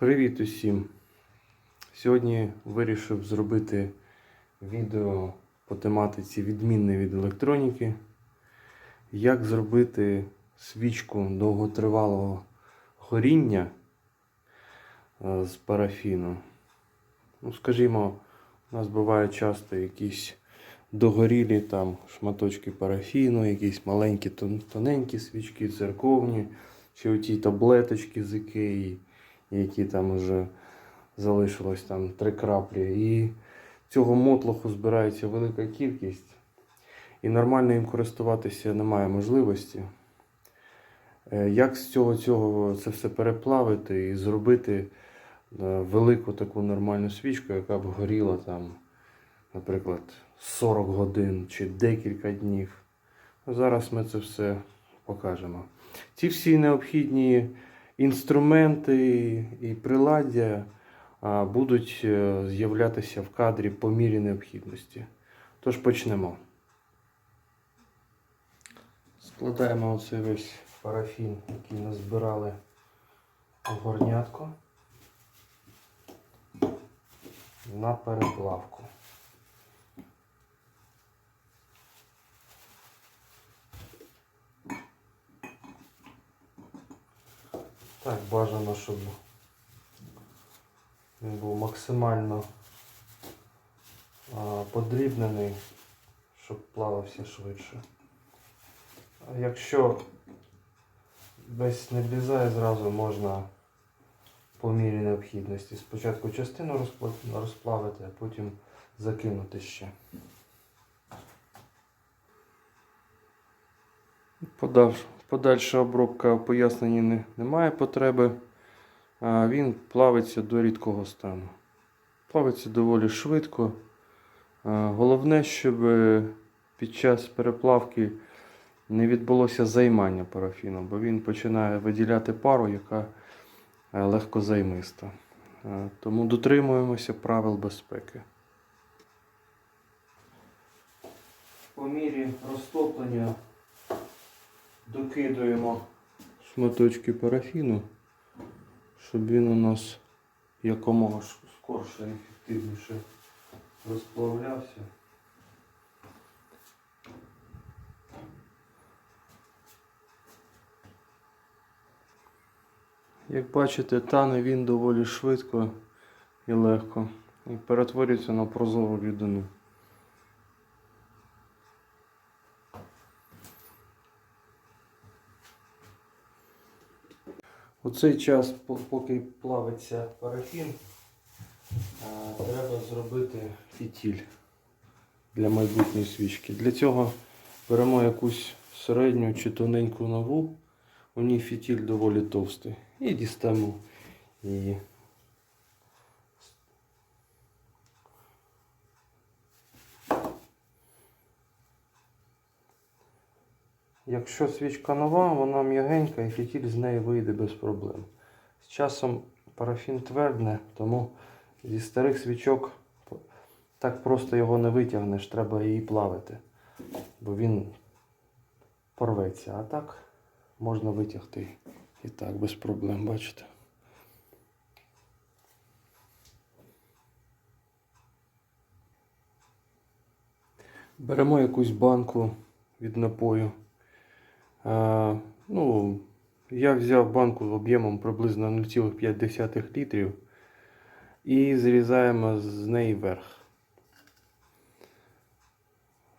Привіт усім! Сьогодні вирішив зробити відео по тематиці відмінне від електроніки. Як зробити свічку довготривалого горіння е, з парафіну. Ну, скажімо, у нас бувають часто якісь догорілі там шматочки парафіну, якісь маленькі тоненькі свічки, церковні, чи оті таблеточки з ікеї, які там вже залишилось там три краплі. І цього мотлоху збирається велика кількість. І нормально їм користуватися немає можливості. Е, Як з цього цього це все переплавити і зробити е, велику таку нормальну свічку, яка б горіла там, наприклад, 40 годин чи декілька днів. Зараз ми це все покажемо. Ці всі необхідні інструменти і приладдя будуть е, з'являтися в кадрі по мірі необхідності. Тож почнемо. Складаємо оцей весь парафін, який назбирали в горнятку на переплавку. Так, бажано, щоб він був максимально подрібнений, щоб плавався швидше. А якщо весь не влізає, зразу можна по мірі необхідності. Спочатку частину розплавити, а потім закинути ще. Подальш- Подальша обробка в поясненні не, немає потреби. А він плавиться до рідкого стану. Плавиться доволі швидко. Головне, щоб е, під час переплавки не відбулося займання парафіном, бо він починає виділяти пару, яка е, легко займиста. Тому дотримуємося правил безпеки. По мірі розтоплення докидуємо шматочки парафіну, щоб він у нас якомога скорше і ефективніше розплавлявся. Як бачите, тане він доволі швидко і легко і перетворюється на прозору рідину. У цей час, поки плавиться парафін, треба зробити фітіль для майбутньої свічки. Для цього беремо якусь середню чи тоненьку нову, у ній фітіль доволі товстий. І дістаємо її. Якщо свічка нова, вона м'ягенька і фітіль з неї вийде без проблем. З часом парафін твердне, тому зі старих свічок так просто його не витягнеш, треба її плавити, бо він порветься. А так можна витягти і так без проблем, бачите. Беремо якусь банку від напою. Ну, я взяв банку з об'ємом приблизно 0,5 літрів і зрізаємо з неї верх.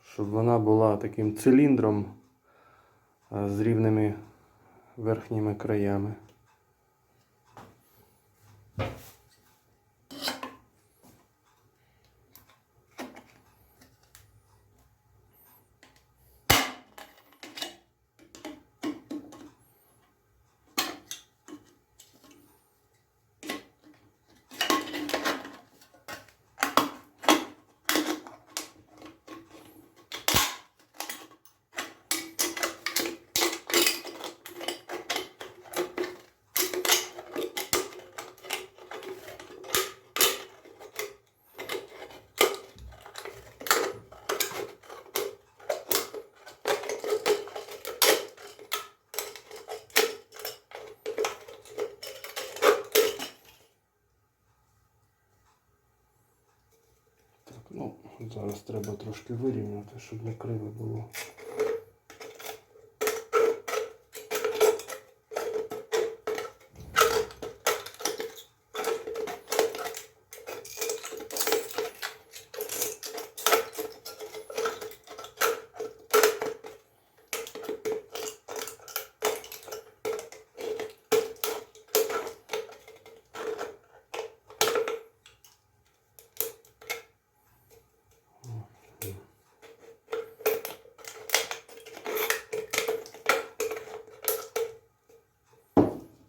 Щоб вона була таким циліндром з рівними верхніми краями. Зараз треба трошки вирівняти, щоб не криво було.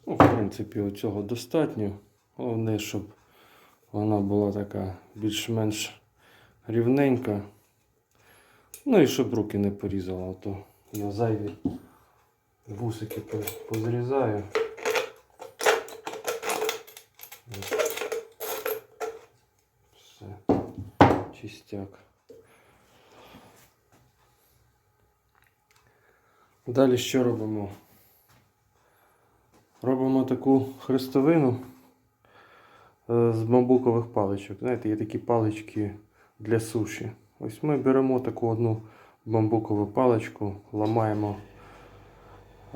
Ну, в принципі, цього достатньо. Головне, щоб вона була така більш-менш рівненька. Ну і щоб руки не порізала, а то я зайві вусики позрізаю. Все. Чистяк. Далі що робимо? Таку хрестовину е, з бамбукових паличок. Знаєте, є такі палички для суші. Ось ми беремо таку одну бамбукову паличку, ламаємо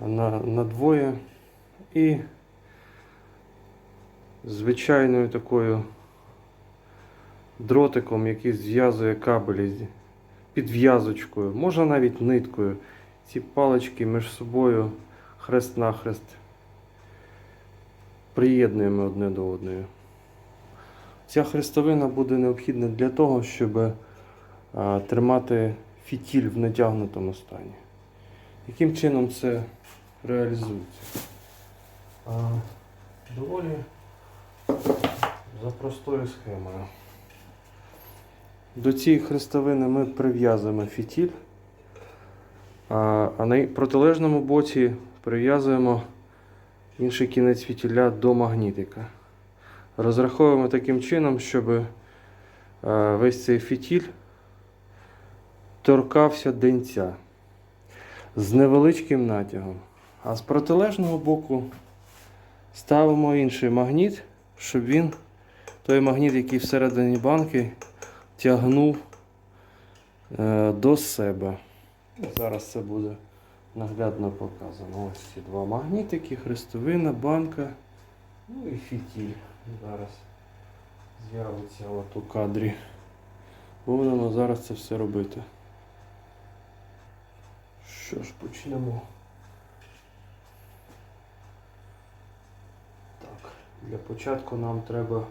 на, на двоє і звичайною такою дротиком, який зв'язує кабелі з- підв'язочкою, можна навіть ниткою. Ці палички між собою хрест-нахрест приєднуємо одне до одної. Ця хрестовина буде необхідна для того, щоб тримати фітіль в натягнутому стані. Яким чином це реалізується? Доволі за простою схемою. До цієї хрестовини ми прив'язуємо фітіль, а, а на протилежному боці прив'язуємо інший кінець фітіля до магнітика. Розраховуємо таким чином, щоб е, весь цей фітіль торкався денця з невеличким натягом. А з протилежного боку ставимо інший магніт, щоб він, той магніт, який всередині банки, тягнув е, до себе. Зараз це буде наглядно показано. Ось ці два магнітики, хрестовина, банка, ну і фітіль. Зараз з'явиться от у кадрі. Будемо зараз це все робити. Що ж, почнемо. Так, для початку нам треба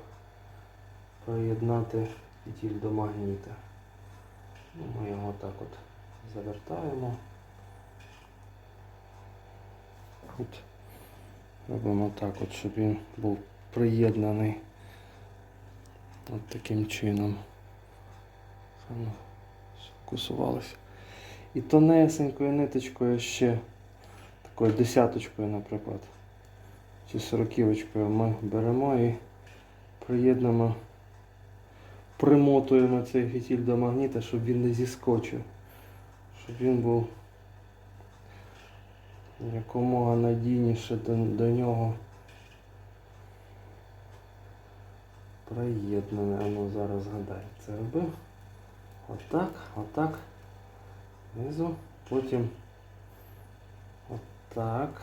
приєднати фітіль до магніта. Ну, ми його так от завертаємо. От. Робимо так, от, щоб він був приєднаний. От таким чином. Воно І тонесенькою ниточкою ще такою десяточкою, наприклад, чи сороківочкою ми беремо і приєднуємо, примотуємо цей фітіль до магніта, щоб він не зіскочив, щоб він був якомога надійніше до, нього приєднане. Ну зараз згадай, це робив. Отак, отак. Внизу, потім отак.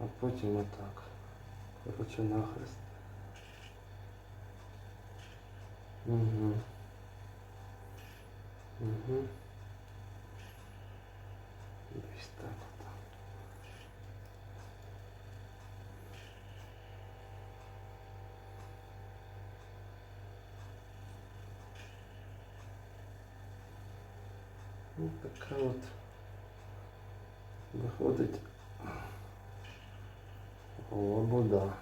А потім отак. Коротше, нахрест. Угу. Угу. Десь так от. Ну, така от виходить лобода.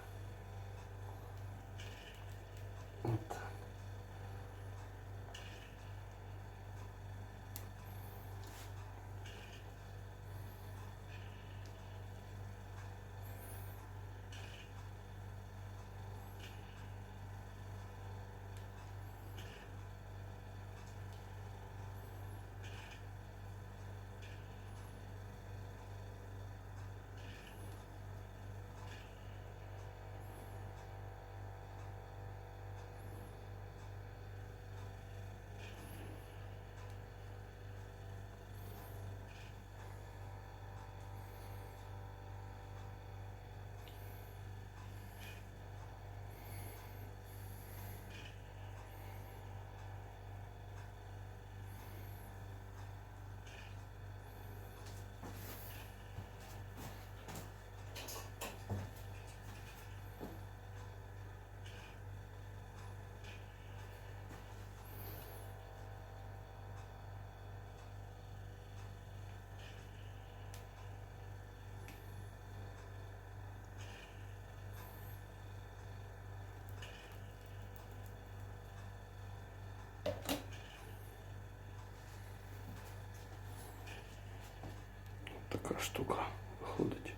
Така штука виходить.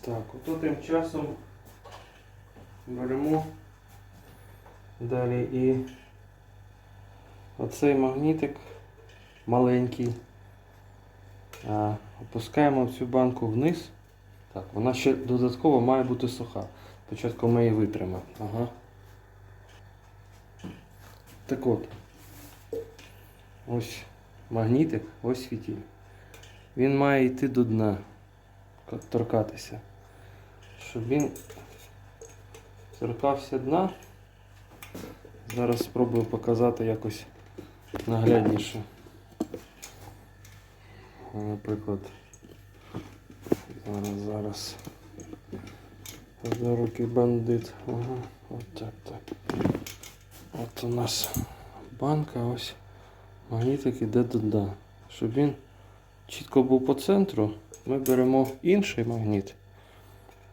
Так, ото тим часом беремо далі і оцей магнітик маленький. Опускаємо цю банку вниз. Так, вона ще додатково має бути суха. Спочатку ми її витримо. Ага. Так от. Ось магнітик, ось фітіль. Він має йти до дна. Торкатися. Щоб він торкався дна. Зараз спробую показати якось наглядніше. Наприклад. Зараз, зараз. Однорукий бандит. Ага. От так, так. От у нас банка, ось магнітик іде дна. Щоб він чітко був по центру, ми беремо інший магніт,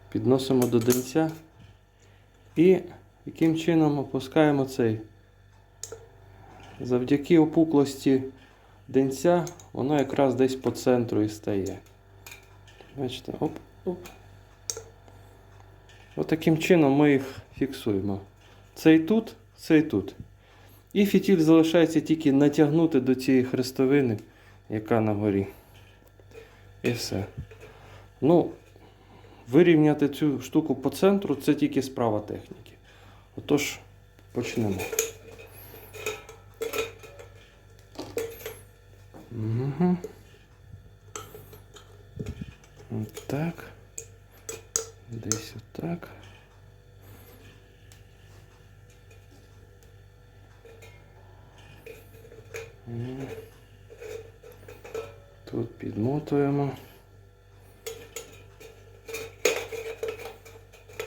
підносимо до денця і яким чином опускаємо цей. Завдяки опуклості денця воно якраз десь по центру і стає. Бачите, оп, оп. Отаким чином ми їх фіксуємо. Цей тут, цей тут. І фітіль залишається тільки натягнути до цієї хрестовини, яка на горі. І все. Ну, вирівняти цю штуку по центру це тільки справа техніки. Отож, почнемо. Угу. Так. Десь отак. Тут підмотуємо.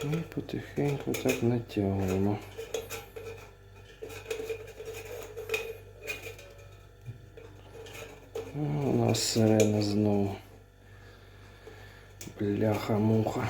І потихеньку так натягуємо. О, У нас сирена знову. Бляха-муха.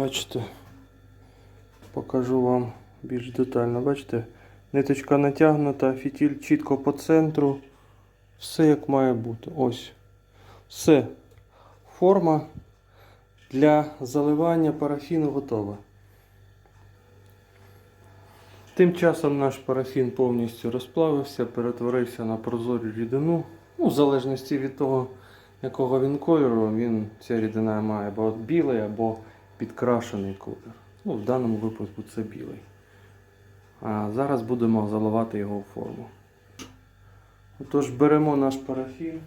Бачите, покажу вам більш детально. Бачите, ниточка натягнута, фітіль чітко по центру. Все як має бути. Ось. Все. Форма для заливання парафіну готова. Тим часом наш парафін повністю розплавився, перетворився на прозору рідину. Ну, в залежності від того, якого він кольору, він, ця рідина має або білий, або підкрашений колір. Ну, в даному випадку це білий. А зараз будемо заливати його в форму. Отож, беремо наш парафін.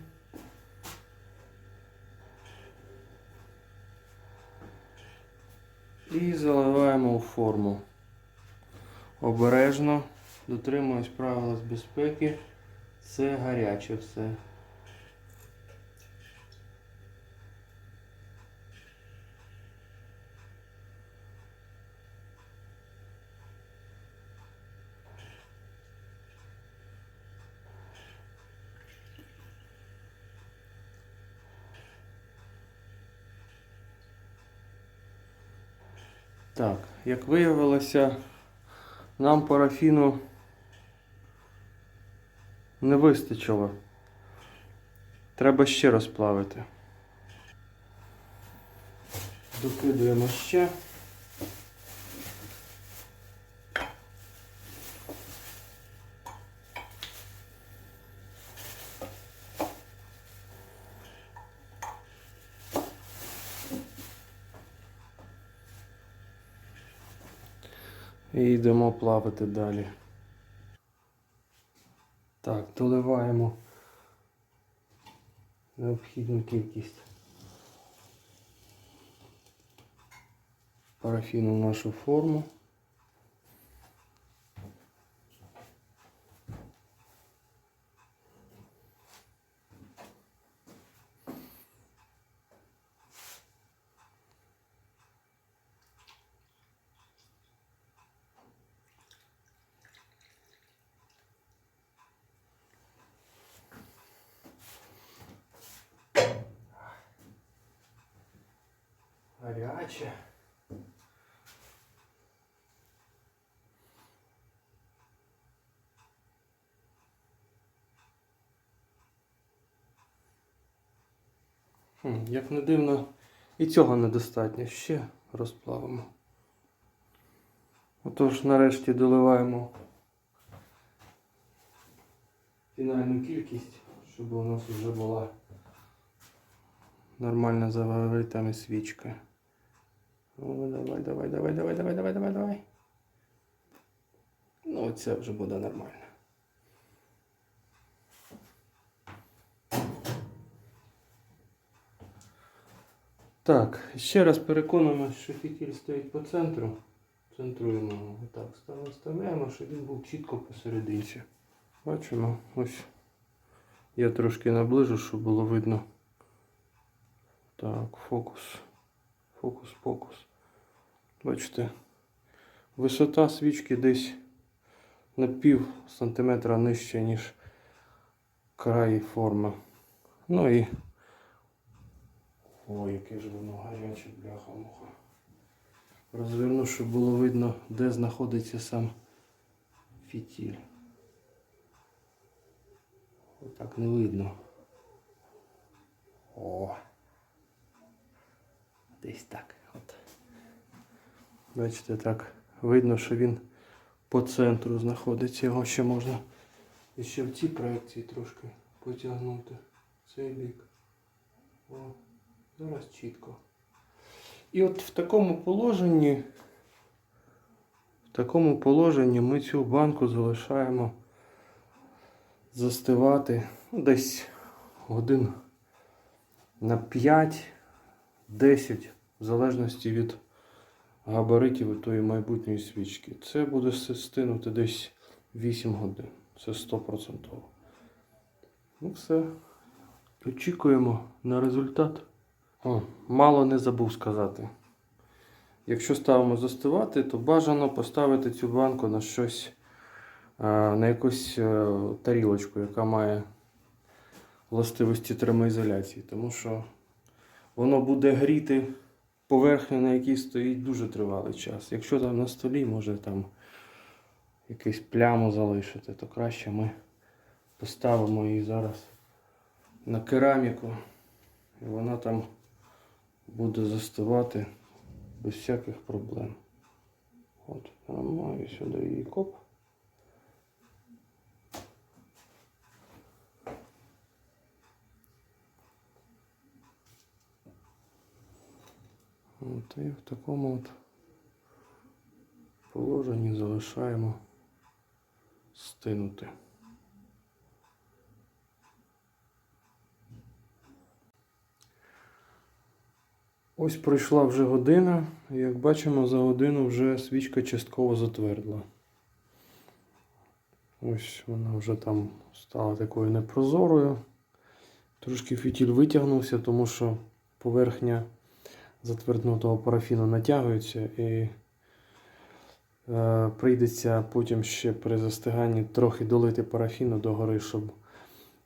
І заливаємо в форму. Обережно, дотримуюсь правил з безпеки. Це гаряче все. Так, як виявилося, нам парафіну не вистачило. Треба ще розплавити. Докидуємо ще. І йдемо плавати далі. Так, доливаємо необхідну кількість. парафіну в нашу форму. Гаряче. Як не дивно, і цього недостатньо. Ще розплавимо. Отож, нарешті доливаємо фінальну кількість, щоб у нас вже була нормально заваритами свічка. О, давай, давай, давай, давай, давай, давай, давай, давай. Ну, це вже буде нормально. Так, ще раз переконуємося, що фітіль стоїть по центру. Центруємо його. Так, вставляємо, щоб він був чітко посерединці. Бачимо, ось. Я трошки наближу, щоб було видно. Так, фокус. Фокус, фокус. Бачите, висота свічки десь на пів сантиметра нижче, ніж край форми. Ну і. Ой, яке ж воно гаряче, бляха-муха. Розверну, щоб було видно, де знаходиться сам фітіль. Отак не видно. О. Десь так. От. Бачите, так. Видно, що він по центру знаходиться. Його ще можна ще в цій проекції трошки потягнути. Цей бік. О, зараз чітко. І от в такому положенні, в такому положенні ми цю банку залишаємо застивати ну, десь годин на 5 10, в залежності від габаритів тої майбутньої свічки. Це буде стинути десь 8 годин. Це 100%. Ну все. Очікуємо на результат. О, мало не забув сказати. Якщо ставимо застивати, то бажано поставити цю банку на щось, е, на якусь е, тарілочку, яка має властивості термоізоляції. Тому що воно буде гріти поверхню, на якій стоїть дуже тривалий час. Якщо там на столі може там якусь пляму залишити, то краще ми поставимо її зараз на кераміку. І вона там буде застивати без всяких проблем. От, маю сюди її коп. От, і в такому от положенні залишаємо стинути. Ось пройшла вже година, і як бачимо, за годину вже свічка частково затвердла. Ось вона вже там стала такою непрозорою. Трошки фітіль витягнувся, тому що поверхня затверднутого парафіну натягується і е, прийдеться потім ще при застиганні трохи долити парафіну догори, щоб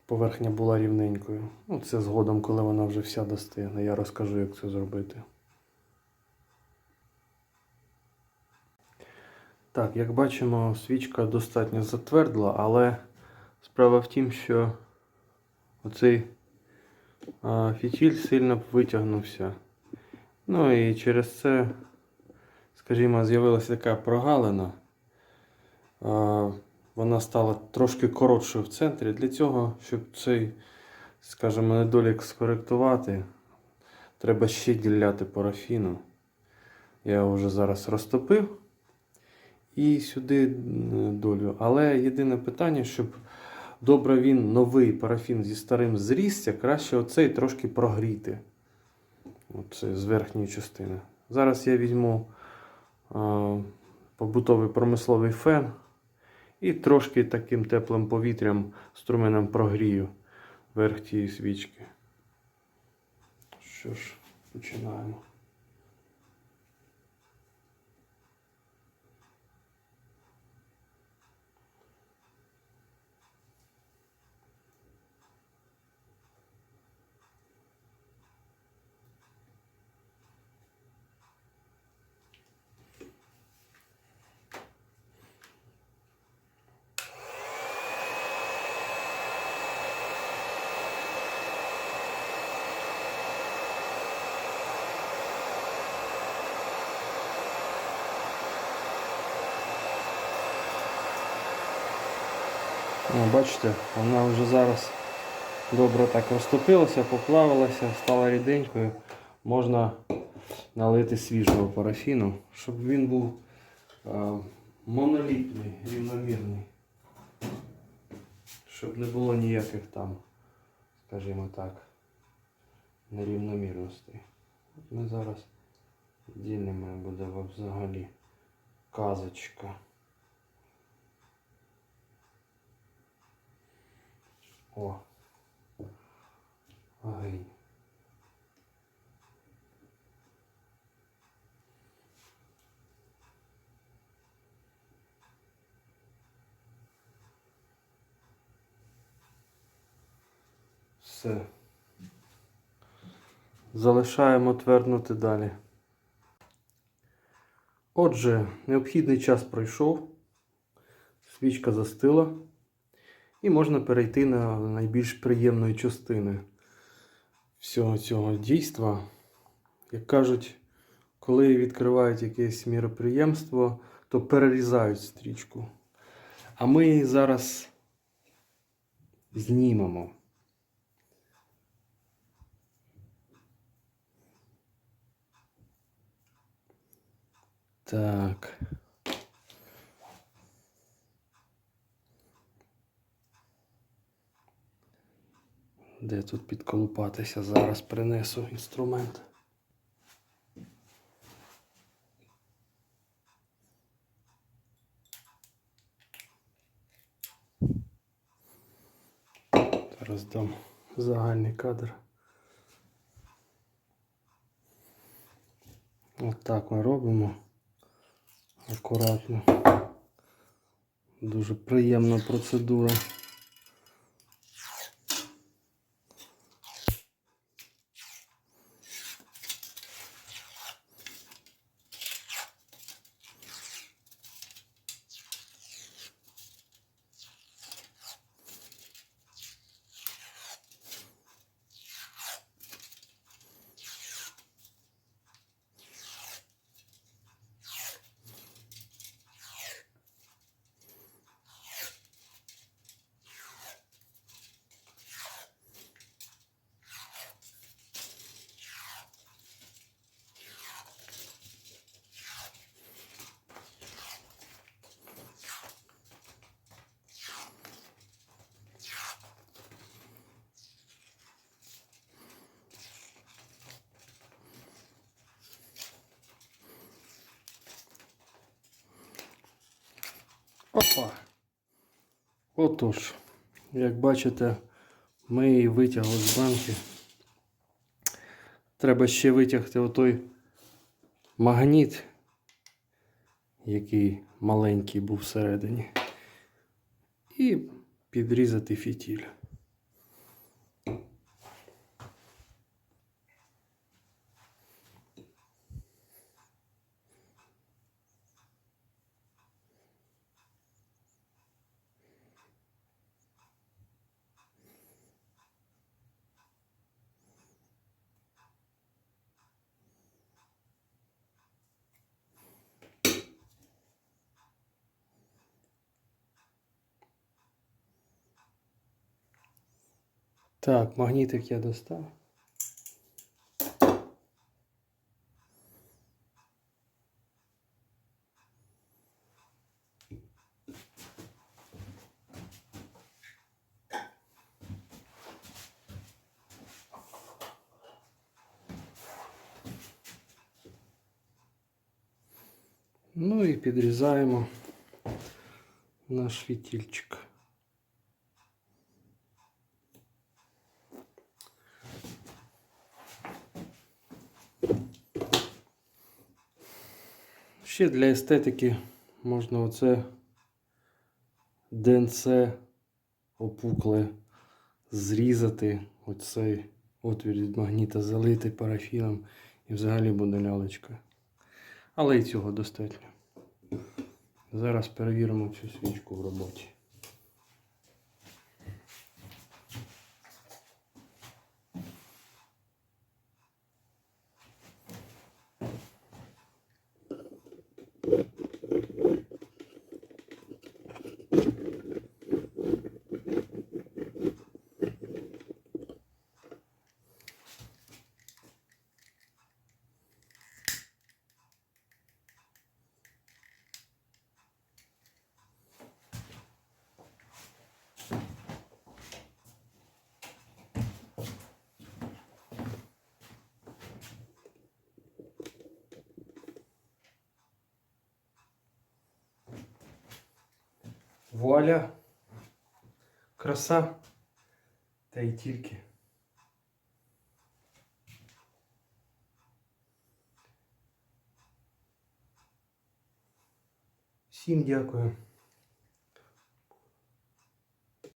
поверхня була рівненькою. Ну, це згодом, коли вона вже вся достигне. Я розкажу, як це зробити. Так, як бачимо, свічка достатньо затвердла, але справа в тім, що оцей а, фітіль сильно витягнувся. Ну і через це, скажімо, з'явилася така прогалина. Вона стала трошки коротшою в центрі. Для цього, щоб цей, скажімо, недолік скоректувати, треба ще діляти парафіну. Я вже зараз розтопив і сюди долю. Але єдине питання, щоб добре він новий парафін зі старим зрісся, краще оцей трошки прогріти. Оце з верхньої частини. Зараз я візьму е, побутовий промисловий фен і трошки таким теплим повітрям струменем прогрію верх тієї свічки. Що ж, починаємо. Бачите, вона вже зараз добре так розтопилася, поплавилася, стала ріденькою. Можна налити свіжого парафіну, щоб він був е, монолітний, рівномірний. Щоб не було ніяких там, скажімо так, нерівномірностей. Ми зараз ділимо буде взагалі казочка. О. Огонь. Все. Залишаємо тверднути далі. Отже, необхідний час пройшов, свічка застила. І можна перейти на найбільш приємної частини всього цього дійства. Як кажуть, коли відкривають якесь міроприємство, то перерізають стрічку. А ми її зараз знімемо. Так. Де тут підколупатися? Зараз принесу інструмент. Зараз дам загальний кадр. От так ми робимо. Акуратно. Дуже приємна процедура. Опа. Отож, як бачите, ми її витягли з банки. Треба ще витягти отой магніт, який маленький був всередині. І підрізати фітіль. Так, магнітик я достав. Ну и підрізаємо наш фітільчик. Ще для естетики можна оце ДНЦ опукле зрізати, оцей отвір від магніта залити парафіном і взагалі буде лялечка. Але і цього достатньо. Зараз перевіримо цю свічку в роботі. Вуаля! Краса! Та й тільки. Всім дякую.